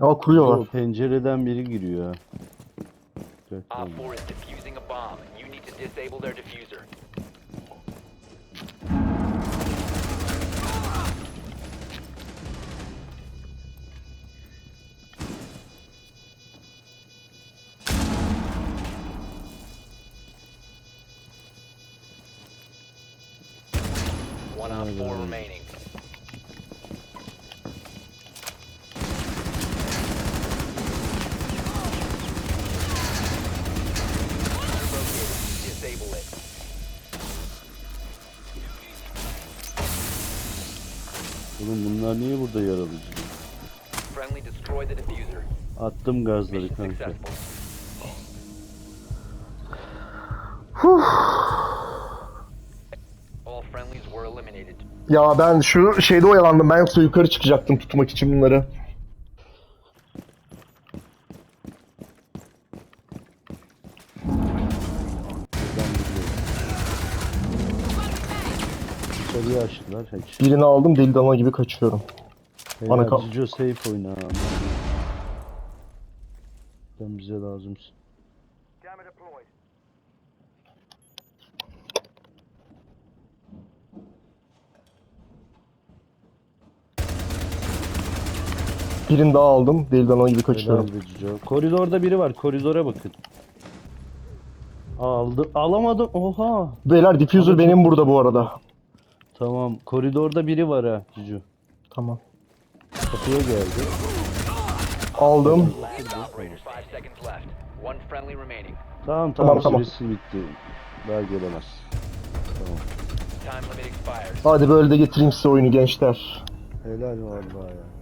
O kuruyorlar. pencereden biri giriyor. Dikkatli Op olun. 4 is defusing a bomb. You need to disable their diffuser. One on four remaining. Oğlum bunlar niye burada diffuser. Attım gazları kanka. Ya ben şu şeyde oyalandım. Ben yoksa yukarı çıkacaktım tutmak için bunları. Dışarıya açtılar hiç. Birini aldım deli dana gibi kaçıyorum. Bana Bana kal- Cicio safe oyna. Sen bize lazımsın. Birini daha aldım. Deli dana gibi kaçıyorum. Helal be Cicio. Koridorda biri var. Koridora bakın. Aldı. Alamadım. Oha. Beyler diffuser benim burada bu arada. Tamam. Koridorda biri var ha Cicio. Tamam. Kapıya geldi. Aldım. Tamam Tamam, tamam. tamam. Süresi bitti. Daha gelemez. Expires. Hadi böyle de getireyim size oyunu gençler. Helal vallahi ya.